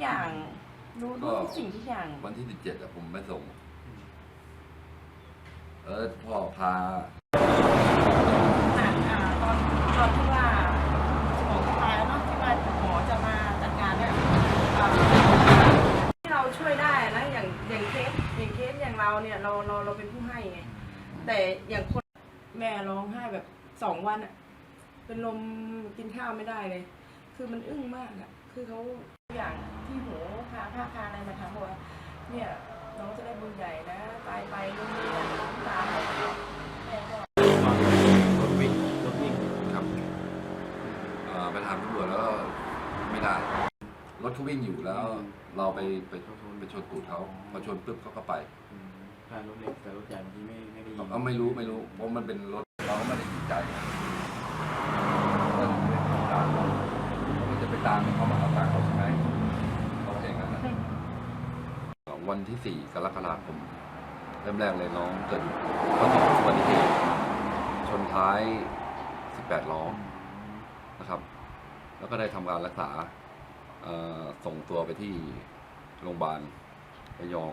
อย่าง รู้ก็ทุกสิ่งทุกอย่าง วันที่สิบเจ็ดอะผมไปส่ง เออพ่อพาอ่าอ่าตอนตอนที่ว่าสมองตายแล้วเนาะที่ว่าหมอจะมาจัดการเนี่ยอ่าที่เราช่วยได้นะอย่างอย่างเคสอย่างเคสอย่างเราเนี่ยเราเราเราเป็นผู้ให้ไงแต่อย่างคนแม่ร้องไห้แบบสองวันอะเป็นลมกินข้าวไม่ได้เลย คือมันอึ้งมากอะคือเขาทุก อย่างที่หูพาผ้าคาอะไรมาทำบอกว่าเนี่ยน้องจะได้บุญใหญ่นะตายไปนู่นนี่นั่นตามแม่ก็รถวิ่งรถวิ่งครับเอ่อไปถามตำรวจแล้วก็ไม่ได้ รถเขาวิ่งอยู่แล้ว เราไปไปชนไปชนตูดเขาพอชนปุ๊บเขาก็ไปอืมถ้ารถเล็กแต่รถใหญ่บางทีไม่ไม่ได้ยินเราไม่รู้ไม่รู้เพราะมันเป็นรถเราก็ไม่ได้ติดใจก็ไม่ได้ติดตามมันจะไปตามให้เขามาเอาตังค์เขาใช่ไหมเขาเองนั่นนะ วันที่สี่กรกฎาคมเริ่มแรกเลยน้องเกิดเขาเกิดอุบัติเหตุชนท้าย 18 ล้อนะครับ แล้วก็ได้ทำการรักษาเอ่อส่งตัวไปที่โรงพยาบาลระยอง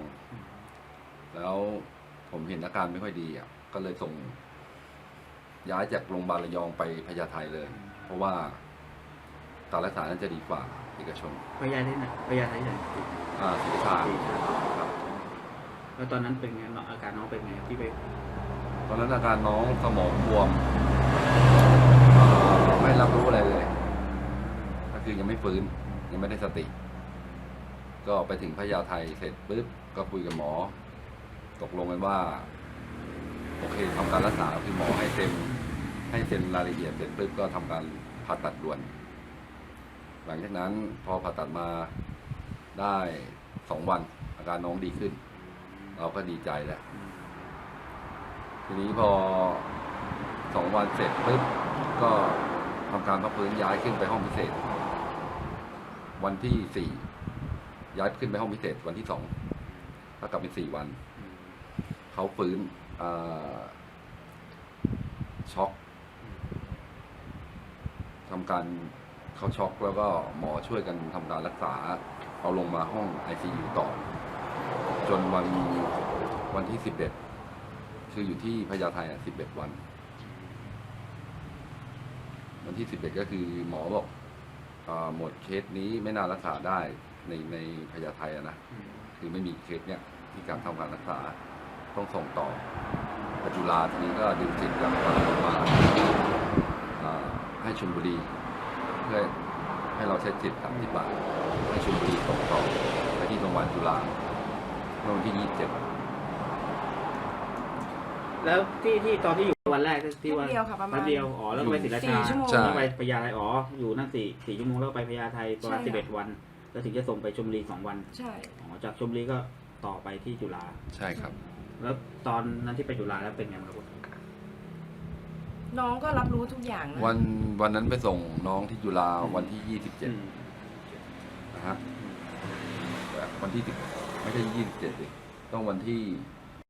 แล้วผมเห็นอาการไม่ค่อยดีอะก็เลยส่งย้ายจากโรงพยาบาลระยองไปพญาไทเลย เพราะว่า การรักษานั้นจะดีกว่าเอกชนพยาที่ไหนพยาที่ไหนอ่าศิริชาครับแล้วตอนนั้นเป็นไงน้องอาการน้องเป็นไงที่ไปตอนนั้นอาการน้องสมองบวมเอ่อไม่รับรู้อะไรเลย ก็คือยังไม่ฟื้น ยังไม่ได้สติ ก็ไปถึงพญาไทเสร็จปุ๊บก็คุยกับหมอ ตกลงกันว่า โอเคทำการรักษาคือหมอให้เซ็นให้เซ็นรายละเอียดเสร็จปุ๊บก็ทำการผ่าตัดด่วน หลังจากนั้นพอผ่าตัดมาได้สองวัน อาการน้องดีขึ้น เราก็ดีใจแล้วทีนี้พอสองวันเสร็จปุ๊บก็ทำการพักฟื้นย้ายขึ้นไปห้องพิเศษ วันที่สี่ย้ายขึ้นไปห้องพิเศษวันที่สองถ้ากลับเป็นสี่วันเขาฟื้นช็อกทำการ เขาช็อกแล้วก็หมอช่วยกันทำการรักษา เอาลงมาห้อง ICU ต่อ จนวันวันที่สิบเอ็ดคืออยู่ที่พญาไทอะสิบเอ็ดวัน วันที่สิบเอ็ดก็คือหมอบอกหมดเคสนี้ไม่น่ารักษาได้ในในพญาไทอะนะคือไม่มีเคสเนี้ยที่การทำการรักษาต้องส่งต่อปัจจุฬาทีนี้ก็ดึงสิทธิ์จากมาอ่าให้ชลบุรี เพื่อให้เราใช้สิทธิ์สามสิบบาทให้ชลบุรีส่งต่อไปที่โรงพยาบาลจุฬาเมื่อวันที่ยี่สิบเจ็ดแล้วที่ที่ตอนที่อยู่วันแรกที่ว่าแป๊บเดียวค่ะประมาณ แป๊บเดียวอ๋อแล้วก็ไปศรีราสี่ชาชั่วโมง ใช่ แล้วไปพญาไทอ๋ออยู่นั่นสี่สี่ชั่วโมงแล้วก็ไปพญาไทประมาณใช่สิบเอ็ค่ะดวัน แล้วถึงจะส่งไปชลบุรีสองวันใช่ อ๋อจากชลบุรีก็ต่อไปที่จุฬาใช่ครับ แล้วตอนนั้นที่ไปจุฬาแล้วเป็นไงบ้างครับ น้องก็รับรู้ทุกอย่างนะวันวันนั้นไปส่งน้องที่จุฬาวันที่ยี่สิบเจ็ดอืมนะฮะวันที่สิบไม่ใช่ยี่สิบเจ็ดดิต้องวันที่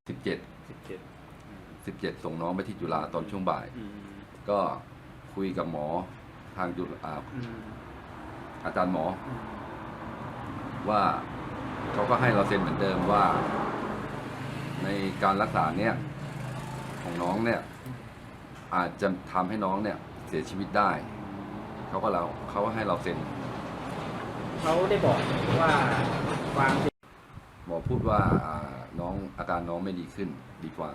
สิบเจ็ดสิบเจ็ดสิบเจ็ดส่งน้องไปที่จุฬาตอนช่วงบ่ายอืมก็คุยกับหมอทางจุฬาอืมอาจารย์หมออืมว่าเขาก็ให้เราเซ็นเหมือนเดิมว่า ในการรักษาเนี่ย ของน้องเนี่ย อาจจะทำให้น้องเนี่ยเสียชีวิตได้ เขาก็เราเขาก็ให้เราเซ็นเขาได้บอกว่าความหมอพูดว่าอ่าน้องอาการน้องไม่ดีขึ้นดีกว่า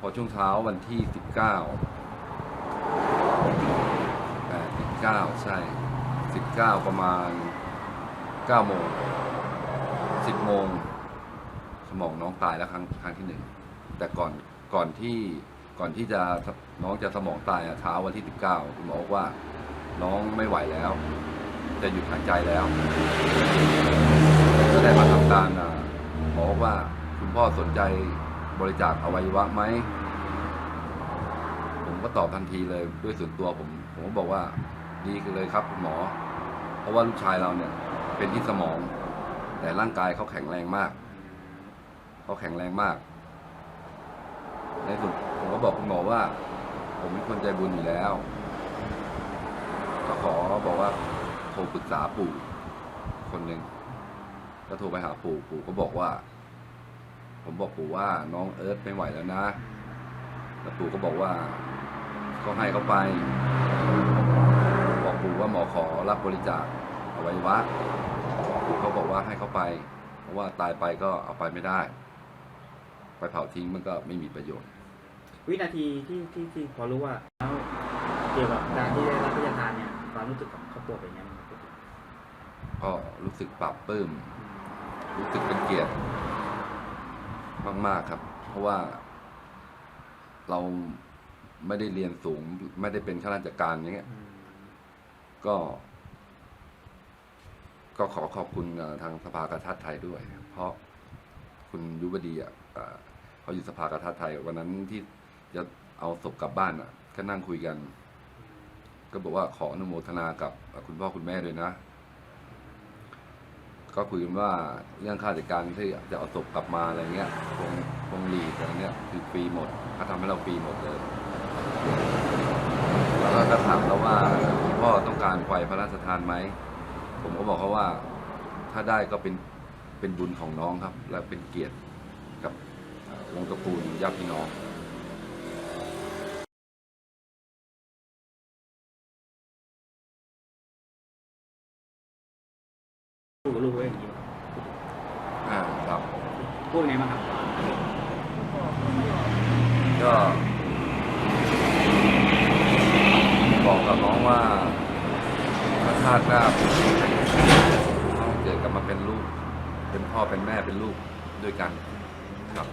พอช่วงเช้าวันที่สิบเก้าแปดสิบเก้าใช่สิบเก้าประมาณเก้าโมงสิบโมงสมองน้องตายแล้วครั้งครั้งที่หนึ่งแต่ก่อนก่อนที่ ก่อนที่จะน้องจะสมองตายอะเช้าวันที่สิบเก้าคุณหมอบอกว่า น้องไม่ไหวแล้ว จะหยุดหายใจแล้วก็ได้มาทำการอ่าหมอบอกว่าคุณพ่อสนใจบริจาคอวัยวะไหมผมก็ตอบทันทีเลยด้วยส่วนตัวผมผมก็บอกว่าดีเลยครับคุณหมอ เพราะว่าลูกชายเราเนี่ย เป็นที่สมอง แต่ร่างกายเขาแข็งแรงมากเขาแข็งแรงมาก ในสุดผม ก็บอกคุณหมอว่า ผมเป็นคนใจบุญอยู่แล้ว ก็ขอบอกว่าโทรปรึกษาปู่คนหนึ่งก็โทรไปหาปู่ปู่ก็บอกว่า ผมบอกปู่ว่าน้องเอิร์ธไม่ไหวแล้วนะแล้วปู่ก็บอกว่าก็ให้เขาไป บอกปู่ว่าหมอขอรับบริจาคอวัยวะปู่เขาบอกว่าให้เขาไป เพราะว่าตายไปก็เอาไปไม่ได้ ไปเผาทิ้งมันก็ไม่มีประโยชน์ วินาทีที่ที่ที่พอรู้ว่าแล้วเกี่ยวกับการที่ได้รับพระราชทานเนี่ยความรู้สึกของครอบครัวเป็นยังไงบ้างครับก็รู้สึกปรับปลื้มรู้สึกเป็นเกียรติมาก ๆ ครับ เพราะว่า เราไม่ได้เรียนสูง ไม่ได้เป็นข้าราชการอย่างเงี้ยอืมก็ ก็ขอขอบคุณเอ่อทางสภากาชาติไทยด้วย เพราะคุณยุบดีอะเอ่อเขาอยู่สภากาชาติไทย วันนั้นที่ จะเอาศพกลับบ้านอะก็นั่งคุยกัน ก็บอกว่าขออนุโมทนากับคุณพ่อคุณแม่ด้วยนะ ก็คุยกันว่าเรื่องค่าราชการที่จะเอาศพกลับมาอะไรเงี้ยคงคงรีดอะไรเงี้ยคือฟรีหมดเขาทำให้เราฟรีหมดเลยแล้วก็ถามเราว่าคุณพ่อต้องการไฟพระราชทานไหมผมก็บอกเขาว่า ถ้าได้ก็เป็นเป็นบุญของน้องครับ และเป็นเกียรติกับวงตระกูลญาติพี่น้อง พูดกับลูกไว้อย่างนี้อ่าครับ พูดยังไงบ้างครับก็บอกกับน้องว่าถ้าชาติหน้าต้องเกิดกลับมาเป็นลูก เป็นพ่อเป็นแม่เป็นลูกด้วยกันครับ